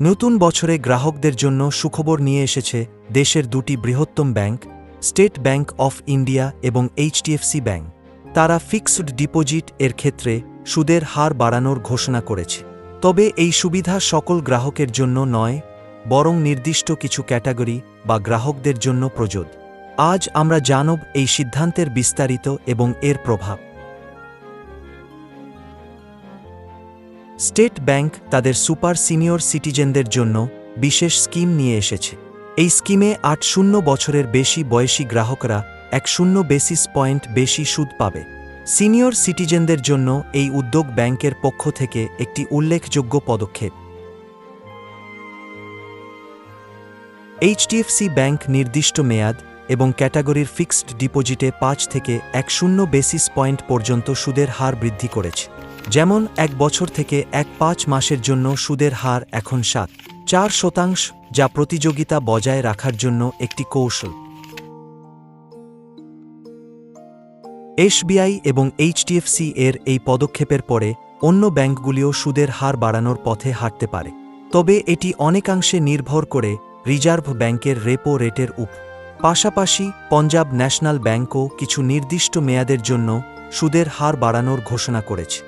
নতুন বছরে গ্রাহকদের জন্য সুখবর নিয়ে এসেছে দেশের দুটি বৃহত্তম bank, state bank of India এবং এইচডিএফসি ব্যাংক। তারা ফিক্সড ডিপোজিট এর ক্ষেত্রে সুদের হার বাড়ানোর ঘোষণা করেছে। তবে এই সুবিধা সকল গ্রাহকের জন্য নয়, বরং নির্দিষ্ট কিছু ক্যাটাগরি বা গ্রাহকদের জন্য প্রযোজ্য। আজ আমরা জানব এই সিদ্ধান্তের বিস্তারিত এবং এর প্রভাব। স্টেট ব্যাংক তাদের সুপার সিনিয়র সিটিজেনদের জন্য বিশেষ স্কিম নিয়ে এসেছে। এই স্কিমে আট শূন্য বছরের বেশি বয়সী গ্রাহকরা এক শূন্য বেসিস পয়েন্ট বেশি সুদ পাবে। সিনিয়র সিটিজেনদের জন্য এই উদ্যোগ ব্যাংকের পক্ষ থেকে একটি উল্লেখযোগ্য পদক্ষেপ। এইচডিএফসি ব্যাংক নির্দিষ্ট মেয়াদ এবং ক্যাটাগরির ফিক্সড ডিপোজিটে পাঁচ থেকে এক শূন্য বেসিস পয়েন্ট পর্যন্ত সুদের হার বৃদ্ধি করেছে। যেমন এক বছর থেকে এক পাঁচ মাসের জন্য সুদের হার এখন সাত। চার শতাংশ, যা প্রতিযোগিতা বজায় রাখার জন্য একটি কৌশল। এসবিআই এবং এইচডিএফসি এর এই পদক্ষেপের পরে অন্য ব্যাংকগুলিও সুদের হার বাড়ানোর পথে হাঁটতে পারে। তবে এটি অনেকাংশে নির্ভর করে রিজার্ভ ব্যাংকের রেপো রেটের উপ। পাশাপাশি পঞ্জাব ন্যাশনাল ব্যাংকও কিছু নির্দিষ্ট মেয়াদের জন্য সুদের হার বাড়ানোর ঘোষণা করেছে।